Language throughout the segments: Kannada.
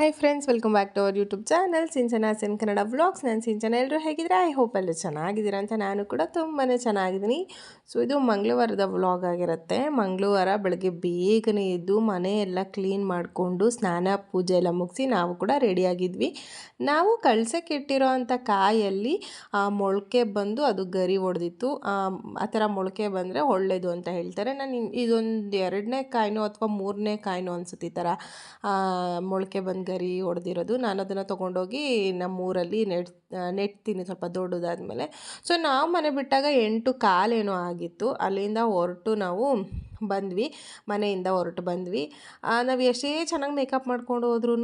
Hi friends welcome back to our YouTube channel Sinchana sin Kannada vlogs ನಾನು ಸಿಂಚನ ಎಲ್ಲರೂ ಹೇಗಿದ್ರೆ ಐ ಹೋಪ್ ಎಲ್ಲರೂ ಚೆನ್ನಾಗಿದ್ದೀರಾ ಅಂತ ನಾನು ಕೂಡ ತುಂಬಾ ಚೆನ್ನಾಗಿದ್ದೀನಿ. ಸೊ ಇದು ಮಂಗಳವಾರದ ವ್ಲಾಗ್ ಆಗಿರುತ್ತೆ. ಮಂಗಳವಾರ ಬೆಳಗ್ಗೆ ಬೇಗನೆ ಎದ್ದು ಮನೆ ಎಲ್ಲ ಕ್ಲೀನ್ ಮಾಡಿಕೊಂಡು ಸ್ನಾನ, ಪೂಜೆ ಎಲ್ಲ ಮುಗಿಸಿ ನಾವು ಕೂಡ ರೆಡಿಯಾಗಿದ್ವಿ ನಾವು ಕಳ್ಸಕ್ಕೆ ಇಟ್ಟಿರೋ ಅಂಥ ಕಾಯಲ್ಲಿ, ಆ, ಮೊಳಕೆ ಬಂದು ಅದು ಗರಿ ಹೊಡೆದಿತ್ತು ಆ ಥರ ಮೊಳಕೆ ಬಂದರೆ ಒಳ್ಳೆಯದು ಅಂತ ಹೇಳ್ತಾರೆ. ನಾನು ಇದೊಂದು ಎರಡನೇ ಕಾಯಿನೋ ಅಥವಾ ಮೂರನೇ ಕಾಯಿನೋ ಅನ್ಸುತ್ತೆ ಈ ಥರ ಮೊಳಕೆ ಬಂದು ಗರಿ ಹೊಡೆದಿರೋದು ನಾನು ಅದನ್ನು ತೊಗೊಂಡೋಗಿ ನಮ್ಮೂರಲ್ಲಿ ನೆಟ್ ನೆಟ್ತೀನಿ ಸ್ವಲ್ಪ ದೊಡ್ಡದಾದಮೇಲೆ. ಸೊ ನಾವು ಮನೆ ಬಿಟ್ಟಾಗ ಎಂಟು ಕಾಲೇನೋ ಆಗಿತ್ತು. ಅಲ್ಲಿಂದ ಹೊರಟು ನಾವು ಬಂದ್ವಿ. ಮನೆಯಿಂದ ಹೊರಟು ಬಂದ್ವಿ. ನಾವು ಎಷ್ಟೇ ಚೆನ್ನಾಗಿ ಮೇಕಪ್ ಮಾಡ್ಕೊಂಡು ಹೋದ್ರೂ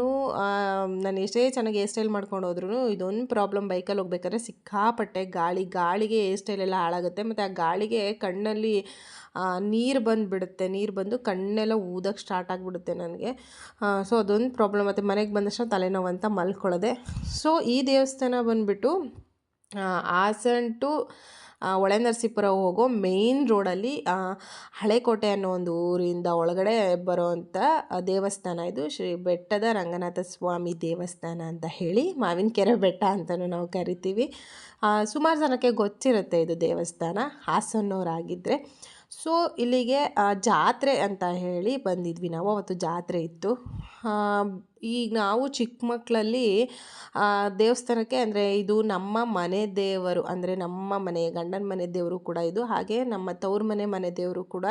ನಾನು ಎಷ್ಟೇ ಚೆನ್ನಾಗಿ ಹೇರ್ ಸ್ಟೈಲ್ ಮಾಡ್ಕೊಂಡು ಹೋದ್ರೂ ಇದೊಂದು ಪ್ರಾಬ್ಲಮ್ ಬೈಕಲ್ಲಿ ಹೋಗ್ಬೇಕಾದ್ರೆ ಸಿಕ್ಕಾಪಟ್ಟೆ ಗಾಳಿ, ಗಾಳಿಗೆ ಹೇರ್ ಸ್ಟೈಲ್ ಎಲ್ಲ ಹಾಳಾಗುತ್ತೆ. ಮತ್ತು ಆ ಗಾಳಿಗೆ ಕಣ್ಣಲ್ಲಿ ನೀರು ಬಂದುಬಿಡುತ್ತೆ. ನೀರು ಬಂದು ಕಣ್ಣೆಲ್ಲ ಊದಕ್ಕೆ ಸ್ಟಾರ್ಟ್ ಆಗಿಬಿಡುತ್ತೆ ನನಗೆ. ಸೊ ಅದೊಂದು ಪ್ರಾಬ್ಲಮ್ ಮತ್ತು ಮನೆಗೆ ಬಂದಷ್ಟು ತಲೆನೋವು ಅಂತ ಮಲ್ಕೊಳ್ಳೋದೆ. ಸೊ ಈ ದೇವಸ್ಥಾನ ಬಂದುಬಿಟ್ಟು ಹಾಸನ್ ಟು ಒಳೆ ನರಸೀಪುರ ಹೋಗೋ ಮೇಯ್ನ್ ರೋಡಲ್ಲಿ ಹಳೆಕೋಟೆ ಅನ್ನೋ ಒಂದು ಊರಿಂದ ಒಳಗಡೆ ಬರೋವಂಥ ದೇವಸ್ಥಾನ ಇದು. ಶ್ರೀ ಬೆಟ್ಟದ ರಂಗನಾಥ ಸ್ವಾಮಿ ದೇವಸ್ಥಾನ ಅಂತ ಹೇಳಿ, ಮಾವಿನಕೆರೆ ಬೆಟ್ಟ ಅಂತಲೂ ನಾವು ಕರಿತೀವಿ. ಸುಮಾರು ಜನಕ್ಕೆ ಗೊತ್ತಿರುತ್ತೆ ಇದು ದೇವಸ್ಥಾನ. ಹಾಸನ್ನವರಾಗಿದ್ದರೆ ಸೊ ಇಲ್ಲಿಗೆ ಜಾತ್ರೆ ಅಂತ ಹೇಳಿ ಬಂದಿದ್ವಿ ನಾವು ಅವತ್ತು ಜಾತ್ರೆ ಇತ್ತು. ಈಗ ನಾವು ಚಿಕ್ಕ ಮಕ್ಕಳಲ್ಲಿ ದೇವಸ್ಥಾನಕ್ಕೆ ಅಂದರೆ ಇದು ನಮ್ಮ ಮನೆ ದೇವರು, ಅಂದರೆ ನಮ್ಮ ಮನೆ, ಗಂಡನ ಮನೆ ದೇವರು ಕೂಡ ಇದು. ಹಾಗೆ ನಮ್ಮ ತವ್ರ ಮನೆ ಮನೆ ದೇವರು ಕೂಡ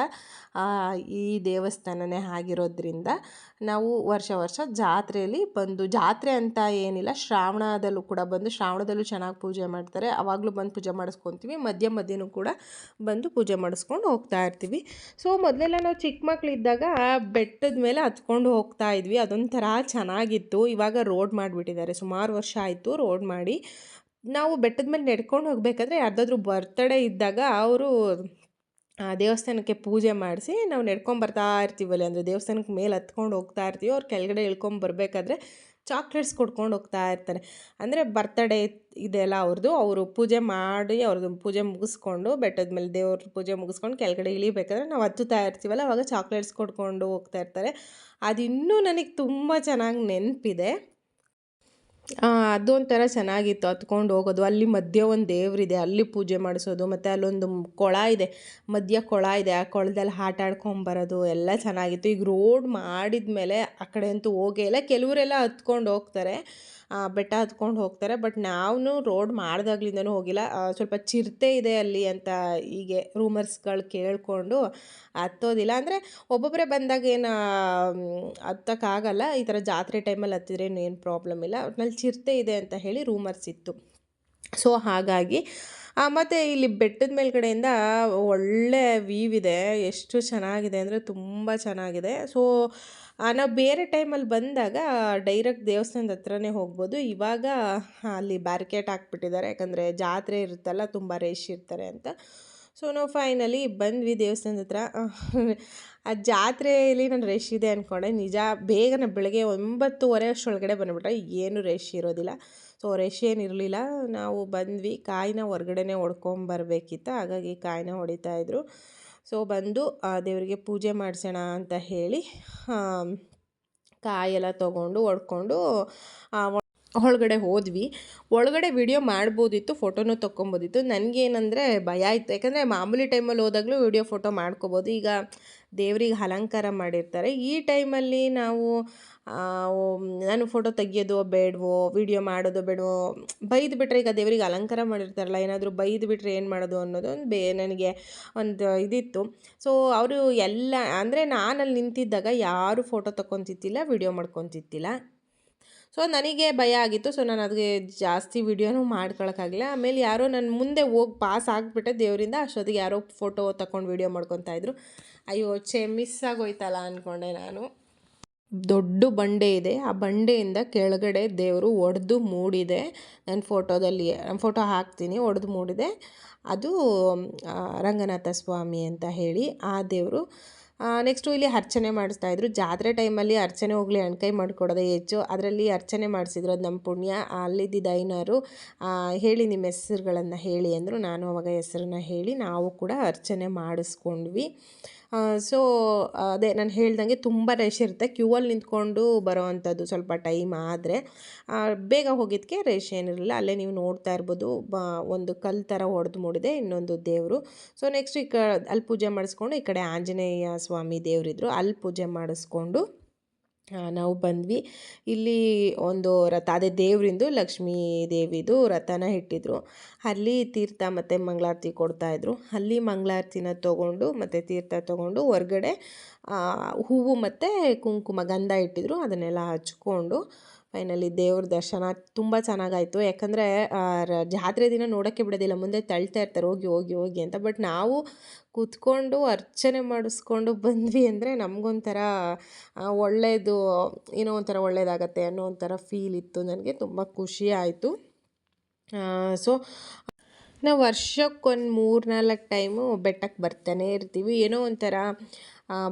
ಈ ದೇವಸ್ಥಾನನೇ ಆಗಿರೋದ್ರಿಂದ ನಾವು ವರ್ಷ ವರ್ಷ ಜಾತ್ರೆಯಲ್ಲಿ ಬಂದು, ಜಾತ್ರೆ ಅಂತ ಏನಿಲ್ಲ, ಶ್ರಾವಣದಲ್ಲೂ ಕೂಡ ಬಂದು, ಶ್ರಾವಣದಲ್ಲೂ ಚೆನ್ನಾಗಿ ಪೂಜೆ ಮಾಡ್ತಾರೆ. ಆವಾಗಲೂ ಬಂದು ಪೂಜೆ ಮಾಡಿಸ್ಕೊತೀವಿ, ಮಧ್ಯ ಮಧ್ಯನೂ ಕೂಡ ಬಂದು ಪೂಜೆ ಮಾಡಿಸ್ಕೊಂಡು ಹೋಗ್ತಾ ಇರ್ತೀವಿ. ಸೊ, ಮೊದಲೆಲ್ಲ ನಾವು ಚಿಕ್ಕ ಮಕ್ಕಳಿದ್ದಾಗ ಬೆಟ್ಟದ ಮೇಲೆ ಹತ್ಕೊಂಡು ಹೋಗ್ತಾ ಇದ್ವಿ. ಅದೊಂಥರ ಚೆನ್ನಾಗಿತ್ತು. ಇವಾಗ ರೋಡ್ ಮಾಡಿಬಿಟ್ಟಿದ್ದಾರೆ. ಸುಮಾರು ವರ್ಷ ಆಯಿತು ರೋಡ್ ಮಾಡಿ. ನಾವು ಬೆಟ್ಟದ ಮೇಲೆ ನಡ್ಕೊಂಡು ಹೋಗಬೇಕಾದ್ರೆ ಯಾರ್ದಾದ್ರೂ ಬರ್ತಡೇ ಇದ್ದಾಗ ಅವರು ದೇವಸ್ಥಾನಕ್ಕೆ ಪೂಜೆ ಮಾಡಿಸಿ ನಾವು ನಡ್ಕೊಂಡು ಬರ್ತಾ ಇರ್ತೀವಲ್ಲ. ಅಂದರೆ ದೇವಸ್ಥಾನಕ್ಕೆ ಮೇಲೆ ಹತ್ಕೊಂಡು ಹೋಗ್ತಾ ಇರ್ತೀವಿ. ಅವ್ರು ಕೆಳಗಡೆ ಇಳ್ಕೊಂಡು ಬರಬೇಕಾದ್ರೆ ಚಾಕ್ಲೇಟ್ಸ್ ಕೊಡ್ಕೊಂಡು ಹೋಗ್ತಾ ಇರ್ತಾರೆ. ಅಂದರೆ ಬರ್ತಡೇ ಇದೆಲ್ಲ ಅವ್ರದ್ದು ಅವರು ಪೂಜೆ ಮಾಡಿ ಅವ್ರದ್ದು ಪೂಜೆ ಮುಗಿಸ್ಕೊಂಡು ಬೆಟ್ಟದ ಮೇಲೆ ದೇವ್ರ ಪೂಜೆ ಮುಗಿಸ್ಕೊಂಡು ಕೆಳಗಡೆ ಇಳಿಬೇಕಾದ್ರೆ ನಾವು ಹತ್ತುತ್ತಾ ಇರ್ತೀವಲ್ಲ, ಅವಾಗ ಚಾಕ್ಲೇಟ್ಸ್ ಕೊಡ್ಕೊಂಡು ಹೋಗ್ತಾ ಇರ್ತಾರೆ. ಅದು ನನಗೆ ತುಂಬ ಚೆನ್ನಾಗಿ ನೆನಪಿದೆ. ಅದು ಒಂಥರ ಚೆನ್ನಾಗಿತ್ತು. ಹತ್ಕೊಂಡು ಹೋಗೋದು. ಅಲ್ಲಿ ಮಧ್ಯ ಒಂದು ದೇವರಿದೆ. ಅಲ್ಲಿ ಪೂಜೆ ಮಾಡಿಸೋದು. ಮತ್ತು ಅಲ್ಲೊಂದು ಕೊಳ ಇದೆ. ಮಧ್ಯ ಕೊಳ ಇದೆ. ಆ ಕೊಳದಲ್ಲಿ ಆಟ ಆಡ್ಕೊಂಬರೋದು ಎಲ್ಲ ಚೆನ್ನಾಗಿತ್ತು. ಈಗ ರೋಡ್ ಮಾಡಿದ ಮೇಲೆ ಆ ಕಡೆ ಅಂತೂ ಹೋಗೇ ಇಲ್ಲ. ಕೆಲವರೆಲ್ಲ ಹತ್ಕೊಂಡು ಹೋಗ್ತಾರೆ. ಬೆಟ್ಟ ಹತ್ಕೊಂಡು ಹೋಗ್ತಾರೆ. ಬಟ್ ನಾವು ರೋಡ್ ಮಾಡ್ದಾಗ್ಲಿಂದನೂ ಹೋಗಿಲ್ಲ. ಸ್ವಲ್ಪ ಚಿರತೆ ಇದೆ ಅಲ್ಲಿ ಅಂತ ಹೀಗೆ ರೂಮರ್ಸ್ಗಳು ಕೇಳಿಕೊಂಡು ಹತ್ತೋದಿಲ್ಲ. ಅಂದರೆ ಒಬ್ಬೊಬ್ಬರೇ ಬಂದಾಗ ಏನು ಹತ್ತಕ್ಕಾಗಲ್ಲ. ಈ ಥರ ಜಾತ್ರೆ ಟೈಮಲ್ಲಿ ಹತ್ತಿದ್ರೆ ಏನು ಪ್ರಾಬ್ಲಮ್ ಇಲ್ಲ. ಒಟ್ನಲ್ಲಿ ಚಿರತೆ ಇದೆ ಅಂತ ಹೇಳಿ ರೂಮರ್ಸ್ ಇತ್ತು. ಸೊ ಹಾಗಾಗಿ ಮತ್ತು ಇಲ್ಲಿ ಬೆಟ್ಟದ ಮೇಲ್ಗಡೆಯಿಂದ ಒಳ್ಳೆ ವೀವ್ ಇದೆ. ಎಷ್ಟು ಚೆನ್ನಾಗಿದೆ ಅಂದರೆ ತುಂಬ ಚೆನ್ನಾಗಿದೆ. ಸೊ ನಾವು ಬೇರೆ ಟೈಮಲ್ಲಿ ಬಂದಾಗ ಡೈರೆಕ್ಟ್ ದೇವಸ್ಥಾನದ ಹತ್ರನೇ ಹೋಗ್ಬೋದು. ಇವಾಗ ಅಲ್ಲಿ ಬ್ಯಾರಿಕೇಟ್ ಹಾಕ್ಬಿಟ್ಟಿದ್ದಾರೆ. ಯಾಕಂದರೆ ಜಾತ್ರೆ ಇರುತ್ತಲ್ಲ, ತುಂಬ ರೇಷ್ ಇರ್ತಾರೆ ಅಂತ. ಸೊ ನಾವು ಫೈನಲಿ ಬಂದ್ವಿ ದೇವಸ್ಥಾನದ ಹತ್ರ. ಆ, ಜಾತ್ರೆಯಲ್ಲಿ ನಾನು ರೇಷ್ ಇದೆ ಅಂದ್ಕೊಂಡೆ ನಿಜ, ಬೇಗನೆ ಬೆಳಗ್ಗೆ ಒಂಬತ್ತುವರೆ ಅಷ್ಟೊಳಗಡೆ ಬಂದುಬಿಟ್ರೆ ಏನು ರೇಷ್ ಇರೋದಿಲ್ಲ. ಸೊ ರಶ್ ಏನಿರಲಿಲ್ಲ ನಾವು ಬಂದ್ವಿ. ಕಾಯಿನ ಹೊರ್ಗಡೆನೇ ಹೊಡ್ಕೊಂಬರ್ಬೇಕಿತ್ತು ಹಾಗಾಗಿ ಕಾಯಿನ ಹೊಡಿತಾಯಿದ್ರು ಸೊ ಬಂದು ದೇವರಿಗೆ ಪೂಜೆ ಮಾಡಿಸೋಣ ಅಂತ ಹೇಳಿ ಕಾಯೆಲ್ಲ ತೊಗೊಂಡು ಹೊಡ್ಕೊಂಡು ಒಳಗಡೆ ಹೋದ್ವಿ. ಒಳಗಡೆ ವಿಡಿಯೋ ಮಾಡ್ಬೋದಿತ್ತು, ಫೋಟೋನೂ ತೊಗೊಬೋದಿತ್ತು ನನಗೇನಂದರೆ ಭಯ ಇತ್ತು ಯಾಕಂದರೆ ಮಾಮೂಲಿ ಟೈಮಲ್ಲಿ ಹೋದಾಗಲೂ ವಿಡಿಯೋ ಫೋಟೋ ಮಾಡ್ಕೋಬೋದು. ಈಗ ದೇವ್ರಿಗೆ ಅಲಂಕಾರ ಮಾಡಿರ್ತಾರೆ. ಈ ಟೈಮಲ್ಲಿ ನಾವು ನಾನು ಫೋಟೋ ತೆಗಿಯೋದು ಬೇಡವೋ, ವಿಡಿಯೋ ಮಾಡೋದು ಬೇಡವೋ ಬೈದು ಬಿಟ್ಟರೆ ಈಗ ದೇವರಿಗೆ ಅಲಂಕಾರ ಮಾಡಿರ್ತಾರಲ್ಲ, ಏನಾದರೂ ಬೈದು ಬಿಟ್ಟರೆ ಏನು ಮಾಡೋದು ಅನ್ನೋದು ಒಂದು ಬೇ, ನನಗೆ ಒಂದು ಇದಿತ್ತು. ಸೊ, ಅವರು ಎಲ್ಲ, ಅಂದರೆ ನಾನಲ್ಲಿ ನಿಂತಿದ್ದಾಗ ಯಾರು ಫೋಟೋ ತಗೊತಿತ್ತಿಲ್ಲ ವಿಡಿಯೋ ಮಾಡ್ಕೊತಿತ್ತಿಲ್ಲ ಸೊ, ನನಗೆ ಭಯ ಆಗಿತ್ತು. ಸೊ, ನಾನು ಅದಕ್ಕೆ ಜಾಸ್ತಿ ವಿಡಿಯೋನೂ ಮಾಡ್ಕೊಳಕ್ಕಾಗಲಿಲ್ಲ ಆಮೇಲೆ ಯಾರೋ ನನ್ನ ಮುಂದೆ ಹೋಗಿ, ಪಾಸ್ ಆಗಿಬಿಟ್ಟೆ ದೇವರಿಂದ ಅಷ್ಟೊತ್ತಿಗೆ ಯಾರೋ ಫೋಟೋ ತಗೊಂಡು ವಿಡಿಯೋ ಮಾಡ್ಕೊತಾಯಿದ್ರು ಅಯ್ಯೋ ಚೆ ಮಿಸ್ ಆಗೋಯ್ತಲ್ಲ ಅಂದ್ಕೊಂಡೆ ನಾನು. ದೊಡ್ಡ ಬಂಡೆ ಇದೆ. ಆ ಬಂಡೆಯಿಂದ ಕೆಳಗಡೆ ದೇವರು ಒಡೆದು ಮೂಡಿದೆ. ನನ್ನ ಫೋಟೋದಲ್ಲಿ ಫೋಟೋ ಹಾಕ್ತೀನಿ. ಒಡೆದು ಮೂಡಿದೆ. ಅದು ರಂಗನಾಥ ಸ್ವಾಮಿ ಅಂತ ಹೇಳಿ ಆ ದೇವರು. ನೆಕ್ಸ್ಟು ಇಲ್ಲಿ ಅರ್ಚನೆ ಮಾಡಿಸ್ತಾಯಿದ್ರು ಜಾತ್ರೆ ಟೈಮಲ್ಲಿ ಅರ್ಚನೆ ಹೋಗಲಿ, ಅಣ್ಕೈ ಮಾಡಿಕೊಡೋದೇ ಹೆಚ್ಚು. ಅದರಲ್ಲಿ ಅರ್ಚನೆ ಮಾಡಿಸಿದ್ರು ಅದು ನಮ್ಮ ಪುಣ್ಯ. ಅಲ್ಲಿದ್ದ ಐನಾರು ಹೇಳಿ ನಿಮ್ಮ ಹೆಸರುಗಳನ್ನು ಹೇಳಿ ಅಂದರು. ನಾನು ಅವಾಗ ಹೆಸರನ್ನ ಹೇಳಿ ನಾವು ಕೂಡ ಅರ್ಚನೆ ಮಾಡಿಸ್ಕೊಂಡ್ವಿ. ಸೊ ಅದೇ ನಾನು ಹೇಳ್ದಂಗೆ ತುಂಬ ರಶ್ ಇರುತ್ತೆ. ಕ್ಯೂವಲ್ಲಿ ನಿಂತ್ಕೊಂಡು ಬರೋ ಅಂಥದ್ದು ಸ್ವಲ್ಪ ಟೈಮ್ ಆದರೆ ಬೇಗ ಹೋಗಿದ್ದಕ್ಕೆ ರಶ್ ಏನಿರಲಿಲ್ಲ. ಅಲ್ಲೇ ನೀವು ನೋಡ್ತಾ ಇರ್ಬೋದು. ಬ, ಒಂದು ಕಲ್ ಥರ ಹೊಡೆದು ಮೂಡಿದೆ ಇನ್ನೊಂದು ದೇವರು. ಸೊ ನೆಕ್ಸ್ಟ್ ಈ ಕ, ಅಲ್ಲಿ ಪೂಜೆ ಮಾಡಿಸ್ಕೊಂಡು ಈ ಕಡೆ ಆಂಜನೇಯ ಸ್ವಾಮಿ ದೇವರಿದ್ರು. ಅಲ್ಲಿ ಪೂಜೆ ಮಾಡಿಸ್ಕೊಂಡು ನಾವು ಬಂದ್ವಿ. ಇಲ್ಲಿ ಒಂದು ರಥ, ಅದೇ ದೇವರಿಂದು ಲಕ್ಷ್ಮೀ ದೇವಿದು ರಥನ ಇಟ್ಟಿದ್ರು. ಅಲ್ಲಿ ತೀರ್ಥ ಮತ್ತು ಮಂಗಳಾರತಿ ಕೊಡ್ತಾಯಿದ್ರು ಅಲ್ಲಿ ಮಂಗಳಾರತಿನ ತೊಗೊಂಡು ಮತ್ತು ತೀರ್ಥ ತೊಗೊಂಡು ಹೊರ್ಗಡೆ ಹೂವು ಮತ್ತು ಕುಂಕುಮ, ಗಂಧ ಇಟ್ಟಿದ್ರು. ಅದನ್ನೆಲ್ಲ ಹಚ್ಕೊಂಡು ಫೈನಲಿ ದೇವ್ರ ದರ್ಶನ ತುಂಬ ಚೆನ್ನಾಗಾಯಿತು. ಯಾಕಂದರೆ ಜಾತ್ರೆ ದಿನ ನೋಡೋಕ್ಕೆ ಬಿಡೋದಿಲ್ಲ. ಮುಂದೆ ತಳ್ತಾ ಇರ್ತಾರೆ, ಹೋಗಿ ಹೋಗಿ ಹೋಗಿ ಅಂತ. ಬಟ್ ನಾವು ಕೂತ್ಕೊಂಡು ಅರ್ಚನೆ ಮಾಡಿಸ್ಕೊಂಡು ಬಂದ್ವಿ ಅಂದರೆ ನಮಗೊಂಥರ ಒಳ್ಳೆಯದು ಏನೋ ಒಂಥರ ಒಳ್ಳೆಯದಾಗತ್ತೆ ಅನ್ನೋ ಒಂಥರ ಫೀಲ್ ಇತ್ತು. ನನಗೆ ತುಂಬ ಖುಷಿ ಆಯಿತು. ಸೊ ನಾವು ವರ್ಷಕ್ಕೊಂದು ಮೂರು ನಾಲ್ಕು ಟೈಮು ಬೆಟ್ಟಕ್ಕೆ ಬರ್ತಾನೆ ಇರ್ತೀವಿ. ಏನೋ ಒಂಥರ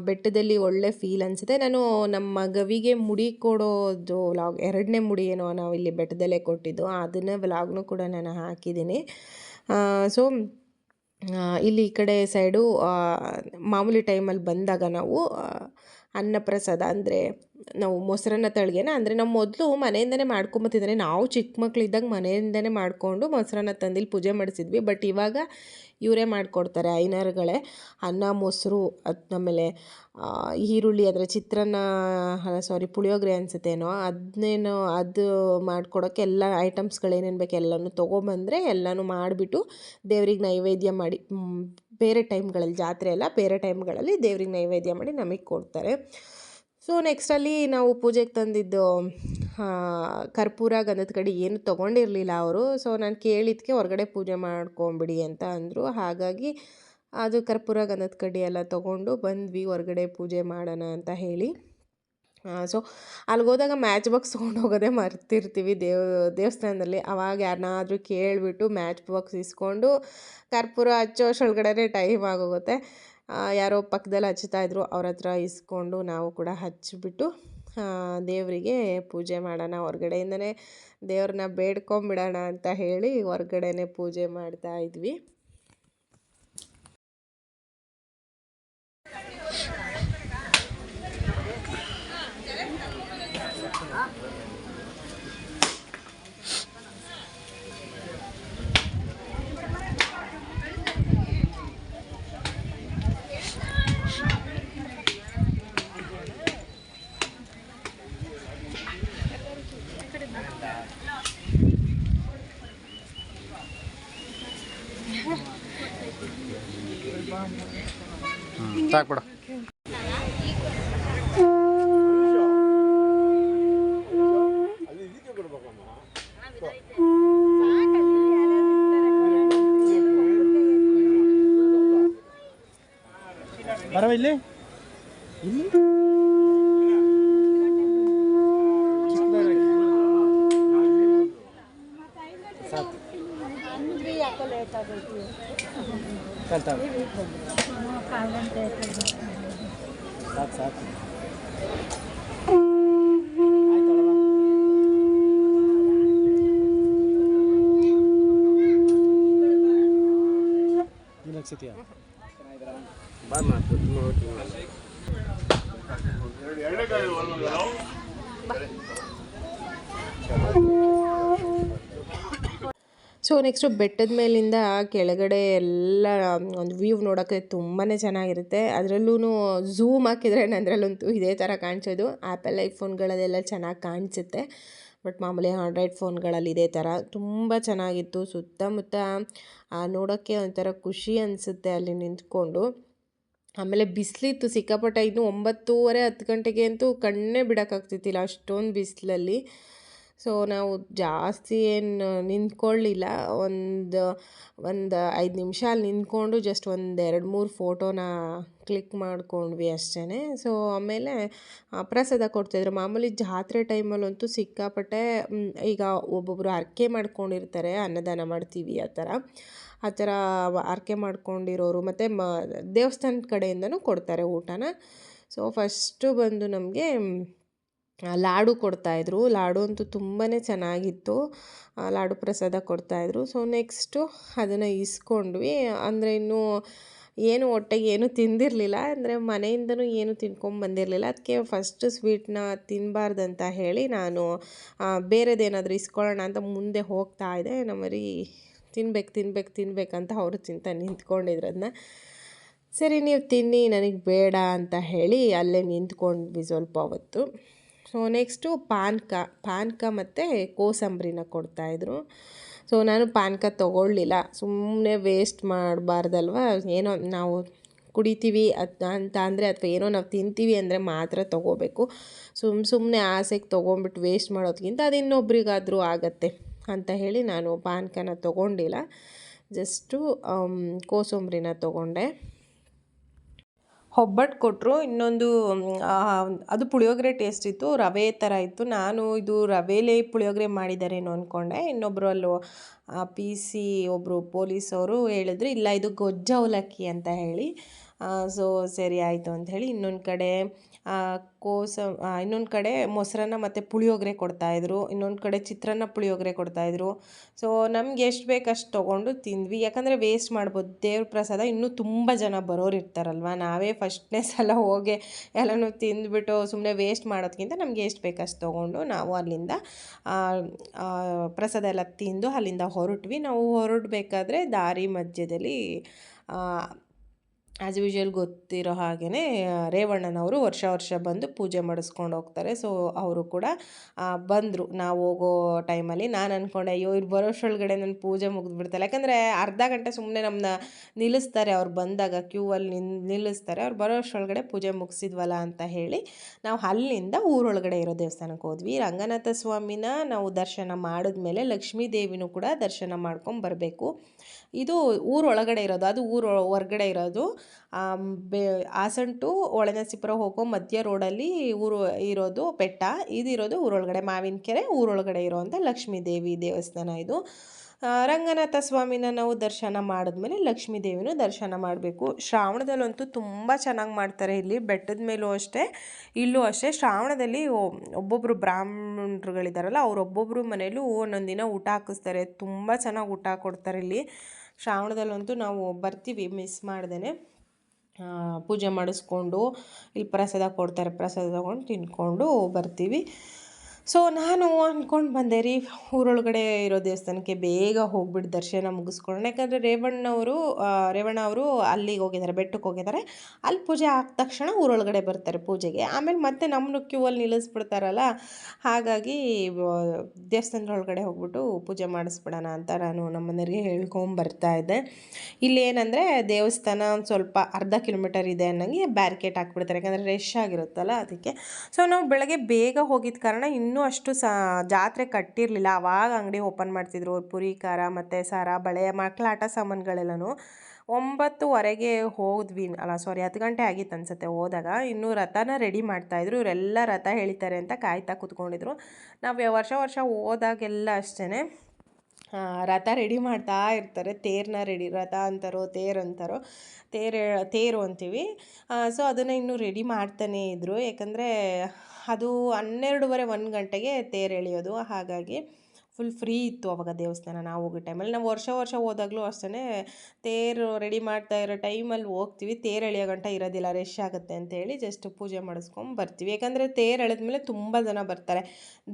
ಬೆಟ್ಟದಲ್ಲಿ ಒಳ್ಳೆ ಫೀಲ್ ಅನಿಸುತ್ತೆ. ನಾನು ನಮ್ಮ ಗವಿಗೆ ಮುಡಿ ಕೊಡೋದು ವ್ಲಾಗ್ ಎರಡನೇ ಮುಡಿ ಏನೋ ನಾವು ಇಲ್ಲಿ ಬೆಟ್ಟದಲ್ಲೇ ಕೊಟ್ಟಿದ್ದು. ಅದನ್ನೇ ವ್ಲಾಗ್ನು ಕೂಡ ನಾನು ಹಾಕಿದ್ದೀನಿ. ಸೊ ಇಲ್ಲಿ ಈ ಕಡೆ ಸೈಡು ಮಾಮೂಲಿ ಟೈಮಲ್ಲಿ ಬಂದಾಗ ನಾವು ಅನ್ನಪ್ರಸಾದ ಅಂದರೆ ನಾವು ಮೊಸರನ್ನ ತಳಿಗೆನ, ಅಂದರೆ ನಾವು ಮೊದಲು ಮನೆಯಿಂದನೇ ಮಾಡ್ಕೊಂಬತ್ತಿದ್ದಾರೆ ನಾವು ಚಿಕ್ಕ ಮಕ್ಕಳಿದ್ದಾಗ ಮನೆಯಿಂದನೇ ಮಾಡಿಕೊಂಡು ಮೊಸರನ್ನ ತಂದಿಲ್ಲಿ ಪೂಜೆ ಮಾಡಿಸಿದ್ವಿ. ಬಟ್ ಇವಾಗ ಇವರೇ ಮಾಡಿಕೊಡ್ತಾರೆ ಐನರ್ಗಳೇ. ಅನ್ನ, ಮೊಸರು, ಅದು ಆಮೇಲೆ ಈರುಳ್ಳಿ, ಅದರ ಚಿತ್ರಾನ್ನ ಸಾರಿ ಪುಳಿಯೋಗರೆ ಅನಿಸುತ್ತೇನೋ ಅದನ್ನೇನೋ ಅದು ಮಾಡ್ಕೊಡೋಕ್ಕೆ ಎಲ್ಲ ಐಟಮ್ಸ್ಗಳೇನೇನು ಬೇಕು ಎಲ್ಲನೂ ತೊಗೊಂಬಂದರೆ ಎಲ್ಲನೂ ಮಾಡಿಬಿಟ್ಟು ದೇವ್ರಿಗೆ ನೈವೇದ್ಯ ಮಾಡಿ ಬೇರೆ ಟೈಮ್ಗಳಲ್ಲಿ, ಜಾತ್ರೆ ಎಲ್ಲ ಬೇರೆ ಟೈಮ್ಗಳಲ್ಲಿ ದೇವ್ರಿಗೆ ನೈವೇದ್ಯ ಮಾಡಿ ನಮಗೆ ಕೊಡ್ತಾರೆ. ಸೊ ನೆಕ್ಸ್ಟಲ್ಲಿ ನಾವು ಪೂಜೆಗೆ ತಂದಿದ್ದು ಕರ್ಪೂರ ಗಂಧದ ಕಡಿ ಏನು ತೊಗೊಂಡಿರಲಿಲ್ಲ ಅವರು. ಸೊ, ನಾನು ಕೇಳಿದ್ದಕ್ಕೆ ಹೊರಗಡೆ ಪೂಜೆ ಮಾಡ್ಕೊಂಬಿಡಿ ಅಂತ ಅಂದರು. ಹಾಗಾಗಿ ಅದು ಕರ್ಪೂರ ಗಂಧದ ಕಡ್ಡಿ ಎಲ್ಲ ತೊಗೊಂಡು ಬಂದ್ವಿ, ಹೊರಗಡೆ ಪೂಜೆ ಮಾಡೋಣ ಅಂತ ಹೇಳಿ. ಸೊ ಅಲ್ಲಿಗೆ ಹೋದಾಗ ಮ್ಯಾಚ್ ಬಾಕ್ಸ್ ತೊಗೊಂಡು ಹೋಗೋದೇ ಮರ್ತಿರ್ತೀವಿ ದೇವ, ದೇವಸ್ಥಾನದಲ್ಲಿ. ಅವಾಗ ಯಾರನ್ನಾದ್ರೂ ಕೇಳಿಬಿಟ್ಟು ಮ್ಯಾಚ್ ಬಾಕ್ಸ್ ಇಸ್ಕೊಂಡು ಕರ್ಪೂರ ಹಚ್ಚೋ ಅಷ್ಟೊಳಗಡೆ ಟೈಮ್ ಆಗೋಗುತ್ತೆ. ಯಾರೋ ಪಕ್ಕದಲ್ಲಿ ಹಚ್ತಾ ಇದ್ರು, ಅವ್ರ ಹತ್ರ ಇಸ್ಕೊಂಡು ನಾವು ಕೂಡ ಹಚ್ಚಿಬಿಟ್ಟು ದೇವರಿಗೆ ಪೂಜೆ ಮಾಡೋಣ. ಹೊರ್ಗಡೆಯಿಂದನೇ ದೇವ್ರನ್ನ ಬೇಡ್ಕೊಂಬಿಡೋಣ ಅಂತ ಹೇಳಿ ಹೊರ್ಗಡೆನೇ ಪೂಜೆ ಮಾಡ್ತಾ ಇದ್ವಿ. ಸಾಕ್ಬಿಡು ಬರವ ಇಲ್ಲಿ ಇಲ್ಲಿ ಸಾಕು వెళ్తాం సాకు సాకు Vamos, por favor. So next ಬೆಟ್ಟದ ಮೇಲಿಂದ ಕೆಳಗಡೆ ಎಲ್ಲ, ಒಂದು ವ್ಯೂ ನೋಡೋಕ್ಕೆ ತುಂಬಾ ಚೆನ್ನಾಗಿರುತ್ತೆ. ಅದರಲ್ಲೂ ಝೂಮ್ ಹಾಕಿದರೆ ನನ್ನದ್ರಲ್ಲಂತೂ ಇದೇ ಥರ ಕಾಣಿಸೋದು. ಆ್ಯಪಲ್ ಐಫೋನ್ಗಳಲ್ಲೆಲ್ಲ ಚೆನ್ನಾಗಿ ಕಾಣಿಸುತ್ತೆ. ಬಟ್ ಮಾಮೂಲಿ ಆಂಡ್ರಾಯ್ಡ್ ಫೋನ್ಗಳಲ್ಲಿ ಇದೇ ಥರ. ತುಂಬ ಚೆನ್ನಾಗಿತ್ತು. ಸುತ್ತಮುತ್ತ ನೋಡೋಕ್ಕೆ ಒಂಥರ ಖುಷಿ ಅನಿಸುತ್ತೆ ಅಲ್ಲಿ ನಿಂತ್ಕೊಂಡು. ಆಮೇಲೆ ಬಿಸಿಲಿತ್ತು, ಸಿಕ್ಕಾಪಟ್ಟೆ ಇನ್ನು ಒಂಬತ್ತೂವರೆ, ಹತ್ತು ಗಂಟೆಗೆ ಅಂತೂ ಕಣ್ಣೇ ಬಿಡೋಕ್ಕಾಗ್ತಿತ್ತಿಲ್ಲ ಅಷ್ಟೊಂದು ಬಿಸಿಲಲ್ಲಿ. ಸೊ ನಾವು ಜಾಸ್ತಿ ಏನು ನಿಂತ್ಕೊಳ್ಳಿಲ್ಲ. ಒಂದು ಒಂದು ಐದು ನಿಮಿಷ ಅಲ್ಲಿ ನಿಂತ್ಕೊಂಡು ಜಸ್ಟ್ ಒಂದು ಎರಡು, ಮೂರು ಫೋಟೋನ ಕ್ಲಿಕ್ ಮಾಡ್ಕೊಂಡ್ವಿ ಅಷ್ಟೇ ಸೊ ಆಮೇಲೆ ಪ್ರಸಾದ ಕೊಡ್ತಾಯಿದ್ರು ಮಾಮೂಲಿ ಜಾತ್ರೆ ಟೈಮಲ್ಲಂತೂ ಸಿಕ್ಕಾಪಟ್ಟೆ ಈಗ ಒಬ್ಬೊಬ್ಬರು ಹರಕೆ ಮಾಡ್ಕೊಂಡಿರ್ತಾರೆ, ಅನ್ನದಾನ ಮಾಡ್ತೀವಿ ಆ ಥರ. ಆ ಥರ ಹರಕೆ ಮಾಡ್ಕೊಂಡಿರೋರು ಮತ್ತು ಮ, ದೇವಸ್ಥಾನದ ಕಡೆಯಿಂದನೂ ಕೊಡ್ತಾರೆ ಊಟನ. ಸೊ ಫಸ್ಟು ಬಂದು ನಮಗೆ ಲಾಡು ಕೊಡ್ತಾಯಿದ್ರು. ಲಾಡು ಅಂತೂ ತುಂಬಾ ಚೆನ್ನಾಗಿತ್ತು. ಲಾಡು ಪ್ರಸಾದ ಕೊಡ್ತಾಯಿದ್ರು. ಸೊ ನೆಕ್ಸ್ಟು ಅದನ್ನು ಇಸ್ಕೊಂಡ್ವಿ. ಅಂದರೆ ಇನ್ನೂ ಏನು ಹೊಟ್ಟೆಗೆ ಏನು ತಿಂದಿರಲಿಲ್ಲ. ಅಂದರೆ ಮನೆಯಿಂದನೂ ಏನು ತಿನ್ಕೊಂಬಂದಿರಲಿಲ್ಲ ಅದಕ್ಕೆ ಫಸ್ಟ್ ಸ್ವೀಟ್ನ ತಿನ್ನಬಾರ್ದಂತ ಹೇಳಿ ನಾನು ಬೇರೆದೇನಾದರೂ ಇಸ್ಕೊಳ್ಳೋಣ ಅಂತ ಮುಂದೆ ಹೋಗ್ತಾ ಇದ್ದೆ. ನಮ್ಮರಿ ತಿನ್ಬೇಕು ತಿನ್ಬೇಕು ತಿನ್ಬೇಕಂತ ಅವರು ತಿಂತ ನಿಂತ್ಕೊಂಡಿದ್ರು ಅದನ್ನ ಸರಿ, ನೀವು ತಿನ್ನಿ, ನನಗೆ ಬೇಡ ಅಂತ ಹೇಳಿ ಅಲ್ಲೇ ನಿಂತ್ಕೊಂಡ್ವಿ ಸ್ವಲ್ಪ ಹೊತ್ತು. ಸೊ ನೆಕ್ಸ್ಟು ಪಾನಕ ಪಾನಕ ಮತ್ತು ಕೋಸಂಬರಿನ ಕೊಡ್ತಾಯಿದ್ರು ಸೊ ನಾನು ಪಾನಕ ತೊಗೊಳ್ಳಿಲ್ಲ. ಸುಮ್ಮನೆ ವೇಸ್ಟ್ ಮಾಡಬಾರ್ದಲ್ವ? ಏನೋ ನಾವು ಕುಡಿತೀವಿ ಅದು ಅಂತ ಅಂದರೆ ಅಥವಾ ಏನೋ ನಾವು ತಿಂತೀವಿ ಅಂದರೆ ಮಾತ್ರ ತೊಗೋಬೇಕು. ಸುಮ್ಮ ಸುಮ್ಮನೆ ಆಸೆಗೆ ತೊಗೊಂಬಿಟ್ಟು ವೇಸ್ಟ್ ಮಾಡೋದಕ್ಕಿಂತ ಅದು ಇನ್ನೊಬ್ರಿಗಾದರೂ ಆಗತ್ತೆ ಅಂತ ಹೇಳಿ ನಾನು ಪಾನಕನ ತೊಗೊಂಡಿಲ್ಲ. ಜಸ್ಟು ಕೋಸಂಬರಿನ ತೊಗೊಂಡೆ. ಒಬ್ಬಟ್ಟು ಕೊಟ್ಟರು ಇನ್ನೊಂದು ಅದು ಪುಳಿಯೋಗರೆ ಟೇಸ್ಟ್ ಇತ್ತು, ರವೆ ಥರ ಇತ್ತು. ನಾನು ಇದು ರವೆಲೇ ಪುಳಿಯೋಗರೆ ಮಾಡಿದ್ದಾರೇನೋ ಅಂದ್ಕೊಂಡೆ ಇನ್ನೊಬ್ಬರು ಅಲ್ಲಿ ಪಿ ಸಿ ಒಬ್ಬರು ಪೊಲೀಸವರು ಹೇಳಿದ್ರು, ಇಲ್ಲ, ಇದು ಗೊಜ್ಜ ಅವಲಕ್ಕಿ ಅಂತ ಹೇಳಿ. ಸೊ ಸರಿ ಆಯಿತು ಹೇಳಿ ಇನ್ನೊಂದು ಕಡೆ ಕೋಸ ಇನ್ನೊಂದು ಕಡೆ ಮೊಸರನ್ನ ಮತ್ತು ಪುಳಿಯೋಗರೆ ಕೊಡ್ತಾಯಿದ್ರು ಇನ್ನೊಂದು ಕಡೆ ಚಿತ್ರಾನ್ನ ಪುಳಿಯೋಗರೆ ಕೊಡ್ತಾಯಿದ್ರು ಸೊ ನಮ್ಗೆ ಎಷ್ಟು ಬೇಕು ಅಷ್ಟು ತೊಗೊಂಡು ತಿಂದ್ವಿ. ಯಾಕಂದರೆ ವೇಸ್ಟ್ ಮಾಡ್ಬೋದು. ದೇವ್ರ ಪ್ರಸಾದ ಇನ್ನೂ ತುಂಬ ಜನ ಬರೋರು ಇರ್ತಾರಲ್ವ? ನಾವೇ ಫಸ್ಟ್ನೇ ಸಲ ಹೋಗಿ ಎಲ್ಲನೂ ತಿಂದ್ಬಿಟ್ಟು ಸುಮ್ಮನೆ ವೇಸ್ಟ್ ಮಾಡೋದಕ್ಕಿಂತ ನಮಗೆ ಎಷ್ಟು ಬೇಕು ಅಷ್ಟು ತೊಗೊಂಡು ನಾವು ಅಲ್ಲಿಂದ ಪ್ರಸಾದ ಎಲ್ಲ ತಿಂದು ಅಲ್ಲಿಂದ ಹೊರಟ್ವಿ. ನಾವು ಹೊರಡಬೇಕಾದ್ರೆ ದಾರಿ ಮಧ್ಯದಲ್ಲಿ ಆ್ಯಸ್ ಯೂಶ್ವಲ್ ಗೊತ್ತಿರೋ ಹಾಗೆಯೇ ರೇವಣ್ಣನವರು ವರ್ಷ ವರ್ಷ ಬಂದು ಪೂಜೆ ಮಾಡಿಸ್ಕೊಂಡು ಹೋಗ್ತಾರೆ. ಸೊ ಅವರು ಕೂಡ ಬಂದರು. ನಾವು ಹೋಗೋ ಟೈಮಲ್ಲಿ ನಾನು ಅಂದ್ಕೊಂಡೆ ಅಯ್ಯೋ, ಇವ್ರು ಬರೋಷ್ಟೊಳಗಡೆ ನನ್ನ ಪೂಜೆ ಮುಗಿದ್ಬಿಡ್ತಲ್ಲ. ಯಾಕಂದರೆ, ಅರ್ಧ ಗಂಟೆ ಸುಮ್ಮನೆ ನಮ್ಮನ್ನ ನಿಲ್ಲಿಸ್ತಾರೆ ಅವ್ರು ಬಂದಾಗ ಕ್ಯೂ ಅಲ್ಲಿ ನಿಲ್ಲಿಸ್ತಾರೆ, ಅವ್ರು ಬರೋಷ್ಟರೊಳಗಡೆ ಪೂಜೆ ಮುಗಿಸಿದ್ವಲ್ಲ ಅಂತ ಹೇಳಿ, ನಾವು ಅಲ್ಲಿಂದ ಊರೊಳಗಡೆ ಇರೋ ದೇವಸ್ಥಾನಕ್ಕೆ ಹೋದ್ವಿ. ರಂಗನಾಥ ಸ್ವಾಮಿನ ನಾವು ದರ್ಶನ ಮಾಡಿದ್ಮೇಲೆ ಲಕ್ಷ್ಮೀ ದೇವಿನೂ ಕೂಡ ದರ್ಶನ ಮಾಡ್ಕೊಂಡು ಬರಬೇಕು. ಇದು ಊರೊಳಗಡೆ ಇರೋದು, ಅದು ಊರು ಹೊರ್ಗಡೆ ಇರೋದು. ಬೇ ಹಾಸನ್ ಟು ಒಳನಸಿಪುರ ಹೋಗೋ ಮಧ್ಯ ರೋಡಲ್ಲಿ ಊರು ಇರೋದು ಬೆಟ್ಟ. ಇದಿರೋದು ಊರೊಳಗಡೆ, ಮಾವಿನಕೆರೆ ಊರೊಳಗಡೆ ಇರೋವಂಥ ಲಕ್ಷ್ಮೀ ದೇವಿ ದೇವಸ್ಥಾನ ಇದು. ರಂಗನಾಥ ಸ್ವಾಮಿನ ನಾವು ದರ್ಶನ ಮಾಡಿದ್ಮೇಲೆ ಲಕ್ಷ್ಮೀ ದೇವಿನೂ ದರ್ಶನ ಮಾಡಬೇಕು. ಶ್ರಾವಣದಲ್ಲಂತೂ ತುಂಬ ಚೆನ್ನಾಗಿ ಮಾಡ್ತಾರೆ ಇಲ್ಲಿ, ಬೆಟ್ಟದ ಮೇಲೂ ಅಷ್ಟೇ, ಇಲ್ಲೂ ಅಷ್ಟೇ. ಶ್ರಾವಣದಲ್ಲಿ ಒಬ್ಬೊಬ್ಬರು ಒಬ್ಬೊಬ್ರು ಬ್ರಾಹ್ಮಣರುಗಳಿದಾರಲ್ಲ, ಅವ್ರು ಒಬ್ಬೊಬ್ರು ಮನೇಲೂ ಒಂದೊಂದು ದಿನ ಊಟ ಹಾಕಿಸ್ತಾರೆ. ತುಂಬ ಚೆನ್ನಾಗಿ ಊಟ ಕೊಡ್ತಾರೆ ಇಲ್ಲಿ. ಶ್ರಾವಣದಲ್ಲಂತೂ ನಾವು ಬರ್ತೀವಿ ಮಿಸ್ ಮಾಡ್ದೇ ಪೂಜೆ ಮಾಡಿಸ್ಕೊಂಡು ಇಲ್ಲಿ ಪ್ರಸಾದ ಕೊಡ್ತಾರೆ ಪ್ರಸಾದ ತೊಗೊಂಡು ತಿನ್ಕೊಂಡು ಬರ್ತೀವಿ. ಸೊ ನಾನು ಅಂದ್ಕೊಂಡು ಬಂದೆ, ರೀ ಊರೊಳಗಡೆ ಇರೋ ದೇವಸ್ಥಾನಕ್ಕೆ ಬೇಗ ಹೋಗ್ಬಿಟ್ಟು ದರ್ಶನ ಮುಗಿಸ್ಕೊಳ್ಳೋಣ. ಯಾಕಂದರೆ ರೇವಣ್ಣವರು ರೇವಣ್ಣ ಅವರು ಅಲ್ಲಿಗೆ ಹೋಗಿದ್ದಾರೆ ಬೆಟ್ಟಕ್ಕೆ ಹೋಗಿದ್ದಾರೆ ಅಲ್ಲಿ ಪೂಜೆ ಆದ ತಕ್ಷಣ ಊರೊಳಗಡೆ ಬರ್ತಾರೆ ಪೂಜೆಗೆ. ಆಮೇಲೆ ಮತ್ತೆ ನಮ್ಮನ್ನು ಕ್ಯೂ ಅಲ್ಲಿ ನಿಲ್ಲಿಸ್ಬಿಡ್ತಾರಲ್ಲ, ಹಾಗಾಗಿ ದೇವಸ್ಥಾನದೊಳಗಡೆ ಹೋಗ್ಬಿಟ್ಟು ಪೂಜೆ ಮಾಡಿಸ್ಬಿಡೋಣ ಅಂತ ನಾನು ನಮ್ಮ ಮನೆಯವರಿಗೆ ಹೇಳ್ಕೊಂಬರ್ತಾ ಇದ್ದೆ. ಇಲ್ಲಿ ಏನಂದರೆ ದೇವಸ್ಥಾನ ಒಂದು ಸ್ವಲ್ಪ ಅರ್ಧ ಕಿಲೋಮೀಟರ್ ಇದೆ ಅನ್ನಂಗೆ ಬ್ಯಾರಿಕೇಟ್ ಹಾಕ್ಬಿಡ್ತಾರೆ. ಯಾಕಂದರೆ ರಶ್ ಆಗಿರುತ್ತಲ್ಲ ಅದಕ್ಕೆ. ಸೊ ನಾವು ಬೆಳಗ್ಗೆ ಬೇಗ ಹೋಗಿದ್ದ ಕಾರಣ ಇನ್ನೂ ಅಷ್ಟು ಸ, ಜಾತ್ರೆ ಕಟ್ಟಿರಲಿಲ್ಲ. ಆವಾಗ ಅಂಗಡಿ ಓಪನ್ ಮಾಡ್ತಿದ್ರು. ಪುರಿ, ಖಾರ ಮತ್ತು ಸಾರ, ಬಳೆ ಮಕ್ಕಳ ಆಟ ಸಾಮಾನುಗಳೆಲ್ಲನೂ ಒಂಬತ್ತುವರೆಗೆ ಹೋದ್ವಿ. ಅಲ್ಲ ಸಾರಿ ಹತ್ತು ಗಂಟೆ ಆಗಿತ್ತು ಅನ್ಸುತ್ತೆ ಹೋದಾಗ. ಇನ್ನೂ ರಥನ ರೆಡಿ ಮಾಡ್ತಾಯಿದ್ರು ಇವರೆಲ್ಲ ರಥ ಹೇಳ್ತಾರೆ ಅಂತ ಕಾಯ್ತಾ ಕೂತ್ಕೊಂಡಿದ್ರು. ನಾವು ವರ್ಷ ವರ್ಷ ಹೋದಾಗೆಲ್ಲ ಅಷ್ಟೇ ರಥ ರೆಡಿ ಮಾಡ್ತಾ ಇರ್ತಾರೆ. ತೇರನ್ನ ರೆಡಿ ರಥ ಅಂತಾರೋ, ತೇರು ಅಂತಾರೋ, ತೇರು ತೇರು ಅಂತೀವಿ. ಸೊ ಅದನ್ನು ಇನ್ನೂ ರೆಡಿ ಮಾಡ್ತಾನೇ ಇದ್ದರು ಯಾಕಂದರೆ ಅದು ಹನ್ನೆರಡುವರೆ ಒಂದು ಗಂಟೆಗೆ ತೇರು ಎಳೆಯೋದು. ಹಾಗಾಗಿ ಫುಲ್ ಫ್ರೀ ಇತ್ತು ಅವಾಗ ದೇವಸ್ಥಾನ ನಾವು ಹೋಗೋ ಟೈಮಲ್ಲಿ ನಾವು ವರ್ಷ ವರ್ಷ ಹೋದಾಗಲೂ ಅಷ್ಟೇ ತೇರು ರೆಡಿ ಮಾಡ್ತಾ ಇರೋ ಟೈಮಲ್ಲಿ ಹೋಗ್ತೀವಿ. ತೇರು ಎಳೆಯೋ ಗಂಟ ಇರೋದಿಲ್ಲ. ರಶ್ ಆಗುತ್ತೆ ಅಂತೇಳಿ ಜಸ್ಟ್ ಪೂಜೆ ಮಾಡಿಸ್ಕೊಂಡು ಬರ್ತೀವಿ. ಯಾಕಂದರೆ ತೇರು ಎಳೆದ್ಮೇಲೆ ತುಂಬ ಜನ ಬರ್ತಾರೆ.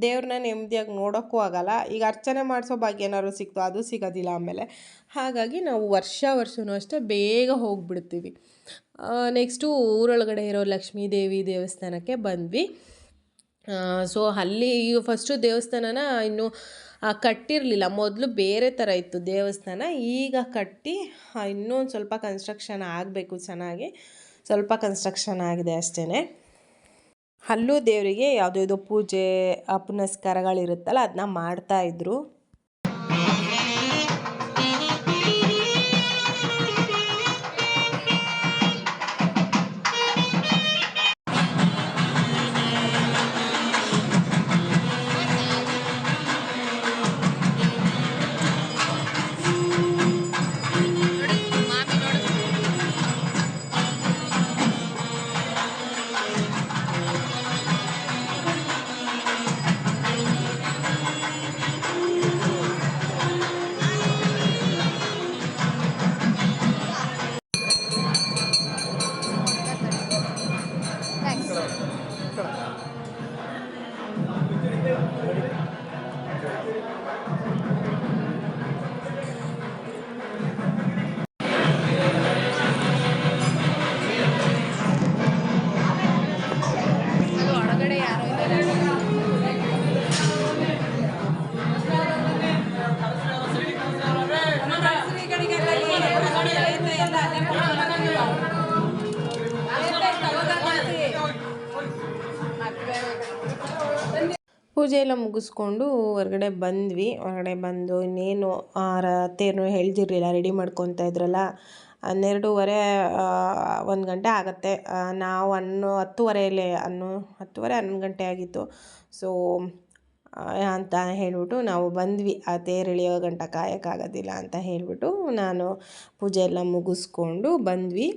ದೇವ್ರನ್ನ ನೆಮ್ಮದಿಯಾಗಿ ನೋಡೋಕ್ಕೂ ಆಗಲ್ಲ. ಈಗ ಅರ್ಚನೆ ಮಾಡಿಸೋ ಭಾಗ್ಯ ಏನಾದ್ರು ಸಿಕ್ತು ಅದು ಸಿಗೋದಿಲ್ಲ ಆಮೇಲೆ. ಹಾಗಾಗಿ ನಾವು ವರ್ಷ ವರ್ಷವೂ ಅಷ್ಟೇ ಬೇಗ ಹೋಗಿಬಿಡ್ತೀವಿ. ನೆಕ್ಸ್ಟು ಊರೊಳಗಡೆ ಇರೋ ಲಕ್ಷ್ಮೀ ದೇವಿ ದೇವಸ್ಥಾನಕ್ಕೆ ಬಂದ್ವಿ. ಸೊ ಅಲ್ಲಿ ಈಗ ಫಸ್ಟು ದೇವಸ್ಥಾನನ ಇನ್ನು ಕಟ್ಟಿರಲಿಲ್ಲ. ಮೊದಲು ಬೇರೆ ಥರ ಇತ್ತು ದೇವಸ್ಥಾನ. ಈಗ ಕಟ್ಟಿ ಇನ್ನೂ ಸ್ವಲ್ಪ ಕನ್ಸ್ಟ್ರಕ್ಷನ್ ಆಗಬೇಕು ಚೆನ್ನಾಗಿ. ಸ್ವಲ್ಪ ಕನ್ಸ್ಟ್ರಕ್ಷನ್ ಆಗಿದೆ ಅಷ್ಟೇ ಅಲ್ಲೂ ದೇವರಿಗೆ ಯಾವುದೋ ಪೂಜೆ ಪುನಸ್ಕಾರಗಳಿರುತ್ತಲ್ಲ ಅದನ್ನ ಮಾಡ್ತಾಯಿದ್ರು ಪೂಜೆ ಎಲ್ಲ ಮುಗಿಸ್ಕೊಂಡು ಹೊರಗಡೆ ಬಂದ್ವಿ. ಹೊರಗಡೆ ಬಂದು ಇನ್ನೇನು ಆ, ರ- ತೇರು ಹೇಳ್ದಿರಲಿಲ್ಲ ರೆಡಿ ಮಾಡ್ಕೊತಾ ಇದ್ರಲ್ಲ. ಹನ್ನೆರಡೂವರೆ ಒಂದು ಗಂಟೆ ಆಗುತ್ತೆ. ನಾವು ಹನ್ನೊ ಹತ್ತುವರೆಯಲ್ಲಿ ಹನ್ನೊ ಹತ್ತುವರೆ ಹನ್ನೊಂದು ಗಂಟೆ ಆಗಿತ್ತು. ಸೊ ಅಂತ ಹೇಳಿಬಿಟ್ಟು ನಾವು ಬಂದ್ವಿ. ಆ ತೇರು ಎಳೆಯೋ ಗಂಟ ಕಾಯೋಕ್ಕಾಗೋದಿಲ್ಲ ಅಂತ ಹೇಳಿಬಿಟ್ಟು ನಾನು ಪೂಜೆ ಎಲ್ಲ ಮುಗಿಸ್ಕೊಂಡು ಬಂದ್ವಿ.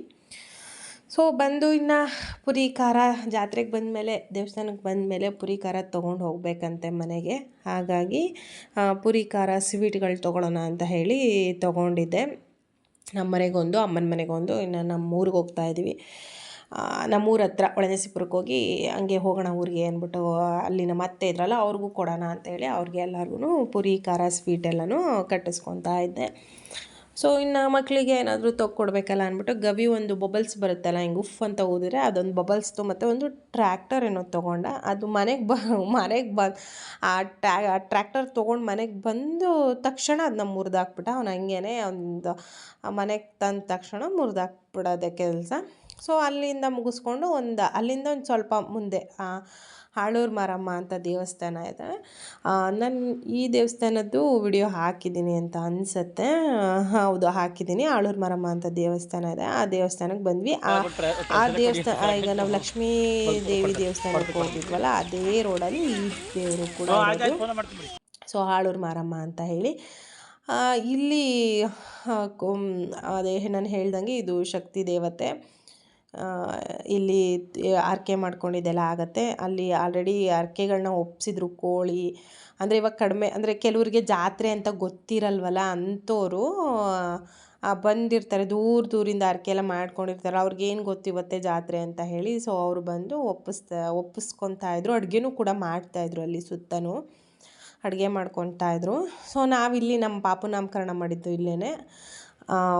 ಸೊ ಬಂದು ಇನ್ನು ಪುರಿ, ಖಾರ ಜಾತ್ರೆಗೆ ಬಂದಮೇಲೆ ದೇವಸ್ಥಾನಕ್ಕೆ ಬಂದಮೇಲೆ ಪುರಿ, ಖಾರ ತೊಗೊಂಡು ಹೋಗಬೇಕಂತೆ ಮನೆಗೆ. ಹಾಗಾಗಿ ಪುರಿ, ಖಾರ ಸ್ವೀಟ್ಗಳು ತೊಗೊಳೋಣ ಅಂತ ಹೇಳಿ ತೊಗೊಂಡಿದ್ದೆ. ನಮ್ಮ ಮನೆಗೊಂದು, ಅಮ್ಮನ ಮನೆಗೊಂದು, ಇನ್ನು ನಮ್ಮ ಊರಿಗೆ ಹೋಗ್ತಾ ಇದ್ದೀವಿ ನಮ್ಮೂರ ಹತ್ರ ಒಳನೇಸಿಪುರಕ್ಕೆ ಹೋಗಿ ಹಂಗೆ ಹೋಗೋಣ ಊರಿಗೆ ಅಂದ್ಬಿಟ್ಟು ಅಲ್ಲಿ ನಮ್ಮ ಅತ್ತೆ ಇದ್ರಲ್ಲ, ಅವ್ರಿಗೂ ಕೊಡೋಣ ಅಂತೇಳಿ ಅವ್ರಿಗೆ ಎಲ್ಲರಿಗೂ ಪುರಿ, ಖಾರ, ಸ್ವೀಟ್ ಎಲ್ಲನೂ ಕಟ್ಟಿಸ್ಕೊತಾ ಇದ್ದೆ. ಸೊ ಇನ್ನು ಮಕ್ಕಳಿಗೆ ಏನಾದರೂ ತೊಗೊಡ್ಬೇಕಲ್ಲ ಅಂದ್ಬಿಟ್ಟು ಗವಿ ಒಂದು ಬಬಲ್ಸ್ ಬರುತ್ತಲ್ಲ, ಹಿಂಗೆ ಉಫ್ ಅಂತ ಓದಿದ್ರೆ ಅದೊಂದು ಬಬಲ್ಸ್ದು ಮತ್ತು ಒಂದು ಟ್ರ್ಯಾಕ್ಟರ್ ಏನೋ ತೊಗೊಂಡ, ಅದು ಮನೆಗೆ ಬ ಮನೆಗೆ ಬಂದು ಆ ಟ್ಯಾ ಆ ಟ್ರ್ಯಾಕ್ಟರ್ ತೊಗೊಂಡು ಮನೆಗೆ ಬಂದು ತಕ್ಷಣ ಅದನ್ನ ಮುರಿದಾಕ್ಬಿಟ್ಟ, ಅವ್ನು ಹಂಗೇನೆ ಒಂದು ಮನೆಗೆ ತಂದ ತಕ್ಷಣ ಮುರಿದಾಕ್ಬಿಡೋದೆ ಕೆಲಸ. ಸೊ ಅಲ್ಲಿಂದ ಮುಗಿಸ್ಕೊಂಡು ಒಂದು ಅಲ್ಲಿಂದ ಒಂದು ಸ್ವಲ್ಪ ಮುಂದೆ ಹಾಳೂರು ಮಾರಮ್ಮ ಅಂತ ದೇವಸ್ಥಾನ ಇದೆ. ನಾನು ಈ ದೇವಸ್ಥಾನದ್ದು ವಿಡಿಯೋ ಹಾಕಿದ್ದೀನಿ ಅಂತ ಅನಿಸುತ್ತೆ. ಹೌದು ಹಾಕಿದ್ದೀನಿ. ಆಳೂರು ಮಾರಮ್ಮ ಅಂತ ದೇವಸ್ಥಾನ ಇದೆ. ಆ ದೇವಸ್ಥಾನಕ್ಕೆ ಬಂದ್ವಿ. ಆ ದೇವಸ್ಥಾನ ಈಗ ನಾವು ಲಕ್ಷ್ಮೀ ದೇವಿ ದೇವಸ್ಥಾನಕ್ಕೆ ಹೋಗಿದ್ವಲ್ಲ ಅದೇ ರೋಡಲ್ಲಿ ಈ ದೇವರು ಕೂಡ ಸೊ ಆಳೂರು ಮಾರಮ್ಮ ಅಂತ ಹೇಳಿ. ಇಲ್ಲಿ ಅದೇ ನಾನು ಹೇಳ್ದಂಗೆ ಇದು ಶಕ್ತಿ ದೇವತೆ. ಇಲ್ಲಿ ಆರ್ಕೆ ಮಾಡ್ಕೊಂಡಿದ್ದೆಲ್ಲ ಆಗುತ್ತೆ. ಅಲ್ಲಿ ಆಲ್ರೆಡಿ ಆರ್ಕೆಗಳನ್ನ ಒಪ್ಸಿದ್ರು ಕೋಳಿ. ಅಂದರೆ ಇವಾಗ ಕಡಿಮೆ, ಅಂದರೆ ಕೆಲವ್ರಿಗೆ ಜಾತ್ರೆ ಅಂತ ಗೊತ್ತಿರಲ್ವಲ್ಲ ಅಂಥೋರು ಬಂದಿರ್ತಾರೆ, ದೂರ ದೂರಿಂದ ಆರ್ಕೆ ಎಲ್ಲ ಮಾಡ್ಕೊಂಡಿರ್ತಾರೆ. ಅವ್ರಿಗೇನು ಗೊತ್ತಿವತ್ತೆ ಜಾತ್ರೆ ಅಂತ ಹೇಳಿ ಸೊ ಅವರು ಬಂದು ಒಪ್ಪಿಸ್ತಾ, ಒಪ್ಪಿಸ್ಕೊತಾ ಇದ್ರು. ಅಡುಗೆನೂ ಕೂಡ ಮಾಡ್ತಾಯಿದ್ರು ಅಲ್ಲಿ ಸುತ್ತನೂ. ಅಡುಗೆ ಮಾಡ್ಕೊತಾ ಇದ್ರು. ಸೊ ನಾವಿಲ್ಲಿ ನಮ್ಮ ಪಾಪು ನಾಮಕರಣ ಮಾಡಿದ್ದು ಇಲ್ಲೇ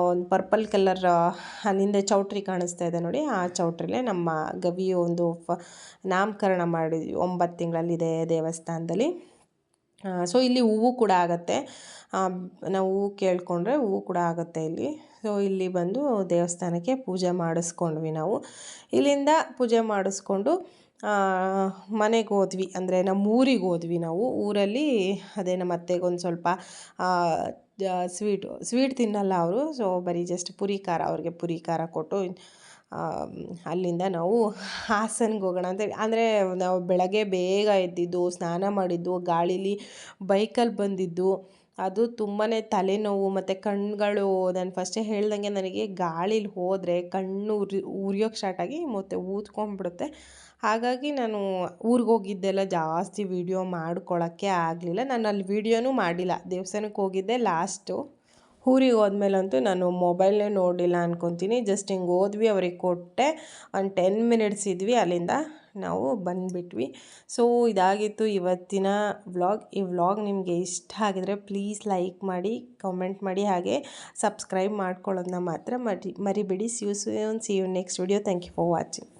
ಒಂದು ಪರ್ಪಲ್ ಕಲರ್ ಅಲ್ಲಿಂದ ಚೌಟ್ರಿ ಕಾಣಿಸ್ತಾ ಇದೆ ನೋಡಿ. ಆ ಚೌಟ್ರಿಲೇ ನಮ್ಮ ಗವಿ ಒಂದು ಫ, ನಾಮಕರಣ ಮಾಡಿದ್ವಿ ಒಂಬತ್ತು ತಿಂಗಳಲ್ಲಿದೆ ದೇವಸ್ಥಾನದಲ್ಲಿ. ಸೊ ಇಲ್ಲಿ ಹೂವು ಕೂಡ ಆಗುತ್ತೆ. ನಾವು ಹೂವು ಕೇಳಿಕೊಂಡ್ರೆ ಹೂವು ಕೂಡ ಆಗುತ್ತೆ ಇಲ್ಲಿ. ಸೊ ಇಲ್ಲಿ ಬಂದು ದೇವಸ್ಥಾನಕ್ಕೆ ಪೂಜೆ ಮಾಡಿಸ್ಕೊಂಡ್ವಿ ನಾವು. ಇಲ್ಲಿಂದ ಪೂಜೆ ಮಾಡಿಸ್ಕೊಂಡು ಮನೆಗೆ ಹೋದ್ವಿ. ಅಂದರೆ ನಮ್ಮ ಊರಿಗೆ ಹೋದ್ವಿ ನಾವು. ಊರಲ್ಲಿ ಅದೇ ನಮ್ಮ ಅತ್ತೆಗೊಂದು ಸ್ವಲ್ಪ ಸ್ವೀಟು ಸ್ವೀಟ್ ತಿನ್ನಲ್ಲ ಅವರು. ಸೊ ಬರೀ ಜಸ್ಟ್ ಪುರಿ ಖಾರ, ಅವ್ರಿಗೆ ಪುರಿ ಖಾರ ಕೊಟ್ಟು ಅಲ್ಲಿಂದ ನಾವು ಹಾಸನ್ಗೆ ಹೋಗೋಣ ಅಂತ ಅಂದರೆ ನಾವು ಬೆಳಗ್ಗೆ ಬೇಗ ಎದ್ದಿದ್ದು, ಸ್ನಾನ ಮಾಡಿದ್ದು, ಗಾಳೀಲಿ ಬೈಕಲ್ಲಿ ಬಂದಿದ್ದು ಅದು ತುಂಬಾ ತಲೆನೋವು ಮತ್ತು ಕಣ್ಣುಗಳು ನಾನು ಫಸ್ಟೇ ಹೇಳ್ದಂಗೆ ನನಗೆ ಗಾಳಿಲಿ ಹೋದರೆ ಕಣ್ಣು ಉರಿ ಉರಿಯೋಕ್ಕೆ ಸ್ಟಾರ್ಟಾಗಿ ಮತ್ತು ಊದ್ಕೊಂಡ್ಬಿಡುತ್ತೆ. ಹಾಗಾಗಿ ನಾನು ಊರಿಗೆ ಹೋಗಿದ್ದೆಲ್ಲ ಜಾಸ್ತಿ ವೀಡಿಯೋ ಮಾಡ್ಕೊಳ್ಳೋಕ್ಕೆ ಆಗಲಿಲ್ಲ. ನಾನು ಅಲ್ಲಿ ವೀಡಿಯೋನೂ ಮಾಡಿಲ್ಲ. ದೇವಸ್ಥಾನಕ್ಕೆ ಹೋಗಿದ್ದೆ ಲಾಸ್ಟು ಊರಿಗೆ ಹೋದ್ಮೇಲಂತೂ ನಾನು ಮೊಬೈಲ್ನೇ ನೋಡಿಲ್ಲ ಅನ್ಕೊತೀನಿ. ಜಸ್ಟ್ ಹಿಂಗೆ ಹೋದ್ವಿ, ಅವ್ರಿಗೆ ಕೊಟ್ಟೆ. ಒಂದು ಟೆನ್ ಮಿನಿಟ್ಸ್ ಇದ್ವಿ ಅಲ್ಲಿಂದ. ನಾವು ಬಂದುಬಿಟ್ವಿ. ಸೊ ಇದಾಗಿತ್ತು ಇವತ್ತಿನ ವ್ಲಾಗ್. ಈ ವ್ಲಾಗ್ ನಿಮಗೆ ಇಷ್ಟ ಆಗಿದ್ರೆ ಪ್ಲೀಸ್ ಲೈಕ್ ಮಾಡಿ, ಕಮೆಂಟ್ ಮಾಡಿ, ಹಾಗೆ ಸಬ್ಸ್ಕ್ರೈಬ್ ಮಾಡ್ಕೊಳ್ಳೋದನ್ನ ಮಾತ್ರ ಮರಿ, ಮರಿಬೇಡಿ. See you see you next video thank you for watching